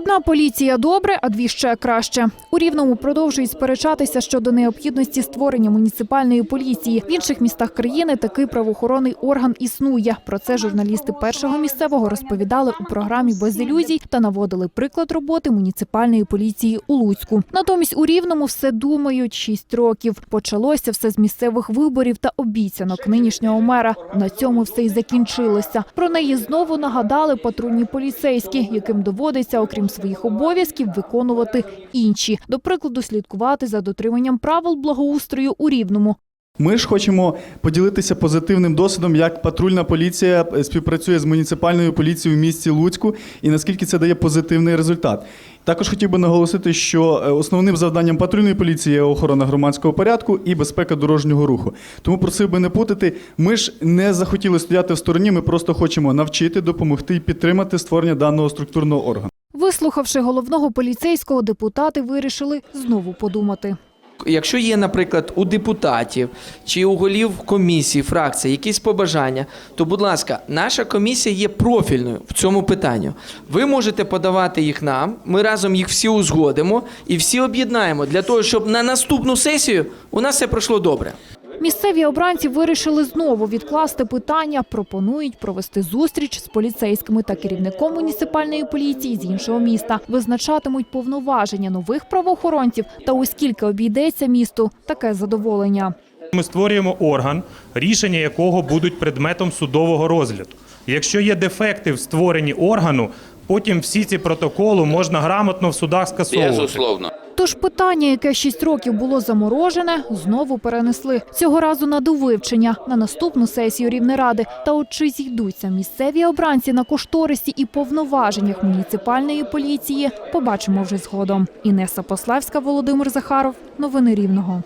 Одна поліція добре, а дві ще краще. У рівному продовжують сперечатися щодо необхідності створення муніципальної поліції. В інших містах країни такий правоохоронний орган існує. Про це журналісти першого місцевого розповідали у програмі без ілюзій та наводили приклад роботи муніципальної поліції у Луцьку. Натомість у рівному все думають шість років. Почалося все з місцевих виборів та обіцянок нинішнього мера. На цьому все й закінчилося. Про неї знову нагадали патрульні поліцейські, яким доводиться, окрім своїх обов'язків, виконувати інші. До прикладу, слідкувати за дотриманням правил благоустрою у рівному. Ми ж хочемо поділитися позитивним досвідом, як патрульна поліція е, співпрацює з муніципальною поліцією в місті Луцьку і наскільки це дає позитивний результат. Також хотів би наголосити, що е, основним завданням патрульної поліції є охорона громадського порядку і безпека дорожнього руху. Тому просив би не путати. Ми ж не захотіли стояти в стороні. Ми просто хочемо навчити, допомогти і підтримати створення даного структурного органу. Вислухавши головного поліцейського, депутати вирішили знову подумати. Якщо є, наприклад, у депутатів чи у голів комісії, фракції якісь побажання, то, будь ласка, наша комісія є профільною в цьому питанню. Ви можете подавати їх нам, ми разом їх всі узгодимо і всі об'єднаємо для того, щоб на наступну сесію у нас все пройшло добре. Місцеві обранці вирішили знову відкласти питання. Пропонують провести зустріч з поліцейськими та керівником муніципальної поліції з іншого міста. Визначатимуть повноваження нових правоохоронців та оскільки обійдеться місту таке задоволення. Ми створюємо орган, рішення якого будуть предметом судового розгляду. Якщо є дефекти в створенні органу, потім всі ці протоколи можна грамотно в судах скасовувати. Безусловно. Тож питання, яке шість років було заморожене, знову перенесли цього разу на довивчення на наступну сесію Рівнеради. Та от чи зійдуться місцеві обранці на кошторисі і повноваженнях муніципальної поліції, побачимо вже згодом. Інеса Пославська, Володимир Захаров. Новини Рівного.